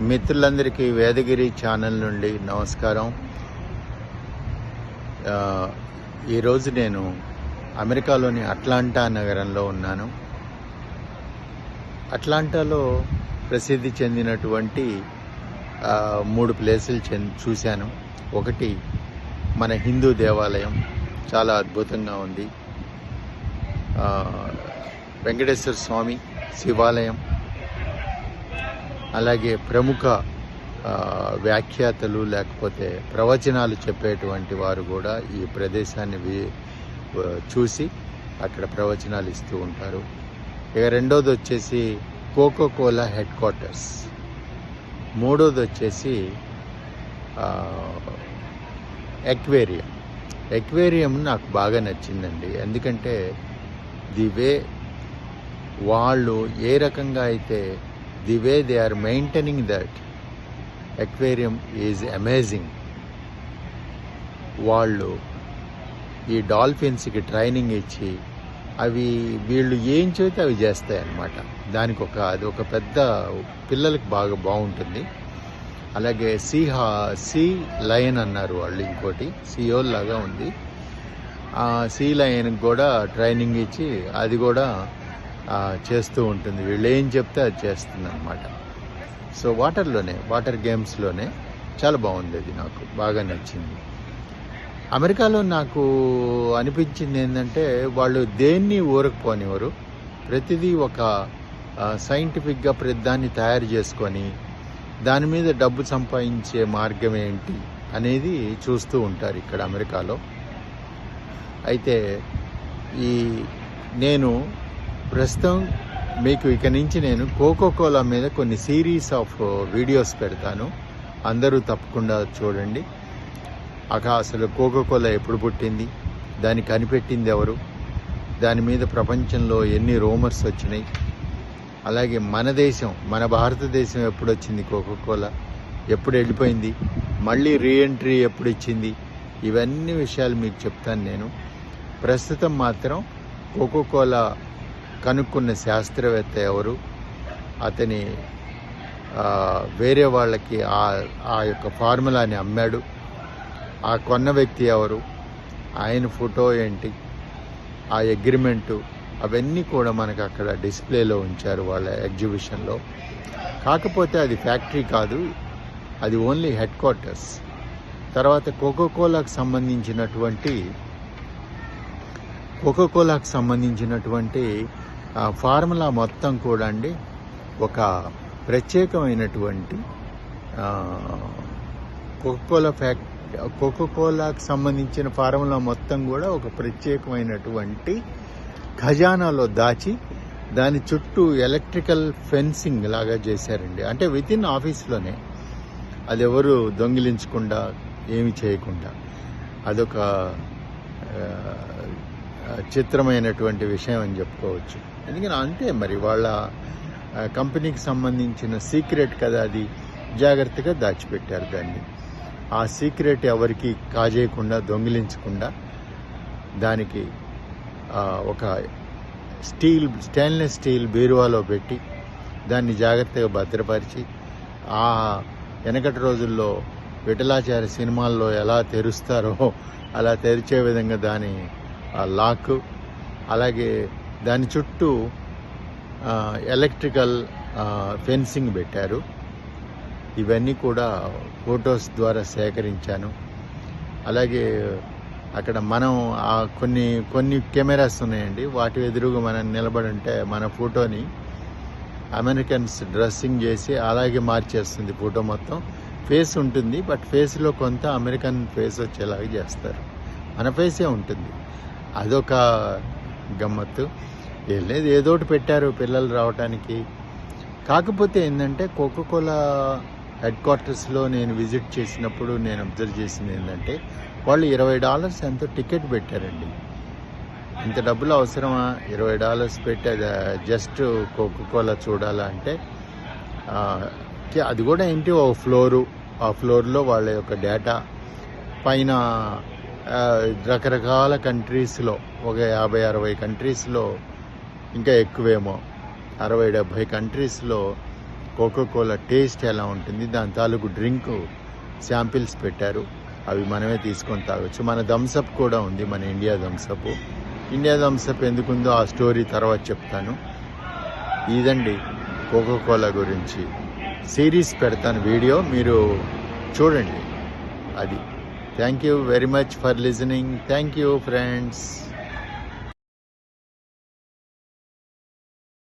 మిత్రులందరికీ వేదగిరి ఛానల్ నుండి నమస్కారం. ఈరోజు నేను అమెరికాలోని అట్లాంటా నగరంలో ఉన్నాను. అట్లాంటాలో ప్రసిద్ధి చెందినటువంటి మూడు ప్లేసులు చె చూశాను. ఒకటి మన హిందూ దేవాలయం. చాలా అద్భుతంగా ఉంది. వెంకటేశ్వర స్వామి శివాలయం. అలాగే ప్రముఖ వ్యాఖ్యాతలు లేకపోతే ప్రవచనాలు చెప్పేటువంటి వారు కూడా ఈ ప్రదేశాన్ని చూసి అక్కడ ప్రవచనాలు ఇస్తూ ఉంటారు. ఇక రెండోది వచ్చేసి కోకో కోలా హెడ్ క్వార్టర్స్. మూడోది వచ్చేసి ఎక్వేరియం. ఎక్వేరియం నాకు బాగా నచ్చిందండి. ఎందుకంటే ది వే వాళ్ళు ఏ రకంగా అయితే the way they are maintaining that aquarium is amazing వాళ్ళు ఈ డాల్ఫిన్స్కి ట్రైనింగ్ ఇచ్చి అవి వీళ్ళు ఏం చెబితే అవి చేస్తాయి అన్నమాట దానికి ఒక అది ఒక పెద్ద పిల్లలకు బాగా బాగుంటుంది. అలాగే సీ హా సీ లయన్ అన్నారు వాళ్ళు ఇంకోటి సియోల్ లాగా ఉంది. సీ లయన్కి కూడా ట్రైనింగ్ ఇచ్చి అది కూడా చేస్తూ ఉంటుంది. వీళ్ళు ఏం చెప్తే అది చేస్తుంది అనమాట సో వాటర్లోనే వాటర్ గేమ్స్లోనే చాలా బాగుంది అది నాకు. బాగా నచ్చింది. అమెరికాలో నాకు అనిపించింది ఏంటంటే వాళ్ళు దేన్ని ఊరకపోనివారు ప్రతిదీ ఒక సైంటిఫిక్గా ప్రతిదాన్ని తయారు చేసుకొని దాని మీద డబ్బు సంపాదించే మార్గం ఏంటి అనేది చూస్తూ ఉంటారు ఇక్కడ అమెరికాలో. అయితే ఈ నేను ప్రస్తుతం మీకు ఇక నుంచి నేను కోకో కోలా మీద కొన్ని సిరీస్ ఆఫ్ వీడియోస్ పెడతాను. అందరూ తప్పకుండా చూడండి. అక అసలు కోకో కోలా ఎప్పుడు పుట్టింది? దాన్ని కనిపెట్టింది ఎవరు? దాని మీద ప్రపంచంలో ఎన్ని రోమర్స్ వచ్చినాయి? అలాగే మన దేశం మన భారతదేశం ఎప్పుడు వచ్చింది కోకో కోలా ఎప్పుడు వెళ్ళిపోయింది? మళ్ళీ రీఎంట్రీ ఎప్పుడు ఇచ్చింది ఇవన్నీ విషయాలు మీకు చెప్తాను నేను. ప్రస్తుతం మాత్రం కోకో కోలా కనుక్కున్న శాస్త్రవేత్త ఎవరు? అతని వేరే వాళ్ళకి ఆ ఆ యొక్క ఫార్ములాని అమ్మాడు. ఆ కొన్న వ్యక్తి ఎవరు? ఆయన ఫోటో ఏంటి? ఆ అగ్రిమెంటు అవన్నీ కూడా మనకు అక్కడ డిస్ప్లేలో ఉంచారు వాళ్ళ ఎగ్జిబిషన్లో. కాకపోతే అది ఫ్యాక్టరీ కాదు అది ఓన్లీ హెడ్ క్వార్టర్స్. తర్వాత కోకోకోలాకు సంబంధించినటువంటి కోకోకోలాకు సంబంధించినటువంటి ఫార్ములా మొత్తం కూడా అండి ఒక ప్రత్యేకమైనటువంటి ఆ, కోకోకోలా ఫ్యాక్ట్ కోకోకోలాకు సంబంధించిన ఫార్ములా మొత్తం కూడా ఒక ప్రత్యేకమైనటువంటి ఖజానాలో దాచి దాని చుట్టూ ఎలక్ట్రికల్ ఫెన్సింగ్ లాగా చేశారండి. అంటే విత్ ఇన్ ఆఫీస్లోనే అది ఎవరు దొంగిలించకుండా ఏమి చేయకుండా అదొక చిత్రమైనటువంటి విషయం అని చెప్పుకోవచ్చు. ఎందుకని అంతే మరి వాళ్ళ కంపెనీకి సంబంధించిన సీక్రెట్ కదా అది. జాగ్రత్తగా దాచిపెట్టారు దాన్ని. ఆ సీక్రెట్ ఎవరికి కాజేయకుండా దొంగిలించకుండా దానికి ఒక స్టీల్ స్టెయిన్లెస్ స్టీల్ బీరువాలో పెట్టి దాన్ని జాగ్రత్తగా భద్రపరిచి ఆ వెనకటి రోజుల్లో విఠలాచార్య సినిమాల్లో ఎలా తెరుస్తారో అలా తెరిచే విధంగా దాని లాక్ అలాగే దాని చుట్టూ ఎలక్ట్రికల్ ఫెన్సింగ్ పెట్టారు. ఇవన్నీ కూడా ఫొటోస్ ద్వారా సేకరించాను. అలాగే అక్కడ మనం ఆ కొన్ని కొన్ని కెమెరాస్ ఉన్నాయండి. వాటి ఎదురుగా మనం నిలబడి ఉంటే మన ఫోటోని అమెరికన్స్ డ్రెస్సింగ్ చేసి అలాగే మార్చేస్తుంది ఫోటో మొత్తం. ఫేస్ ఉంటుంది బట్ ఫేస్లో కొంత అమెరికన్ ఫేస్ వచ్చేలాగా చేస్తారు. మన ఫేసే ఉంటుంది. అదొక గమ్మత్తు. ఏం లేదు ఏదో ఒకటి పెట్టారు పిల్లలు రావడానికి కాకపోతే ఏంటంటే కోకోకోలా హెడ్ క్వార్టర్స్లో నేను విజిట్ చేసినప్పుడు నేను అబ్జర్వ్ చేసింది ఏంటంటే వాళ్ళు ఇరవై డాలర్స్ ఎంతో టికెట్ పెట్టారండి. ఇంత డబ్బులు అవసరమా? ఇరవై డాలర్స్ పెట్టి అది జస్ట్ కోకోకోలా చూడాలా అంటే అది కూడా ఏంటి ఓ ఫ్లోరు. ఆ ఫ్లోర్లో వాళ్ళ యొక్క డేటా పైన రకరకాల కంట్రీస్లో ఒక యాభై అరవై కంట్రీస్లో ఇంకా ఎక్కువేమో. అరవై డెబ్భై కంట్రీస్లో కోకో కోలా టేస్ట్ ఎలా ఉంటుంది దాని తాలూకు డ్రింక్ శాంపిల్స్ పెట్టారు. అవి మనమే తీసుకొని తాగొచ్చు. మన థమ్సప్ కూడా ఉంది మన India Thums Up India Thums Up ఎందుకుందో ఆ స్టోరీ తర్వాత చెప్తాను. ఇదండి కోకో కోలా గురించి. సిరీస్ పెడతాను వీడియో మీరు చూడండి. అది. Thank you very much for listening. Thank you, friends.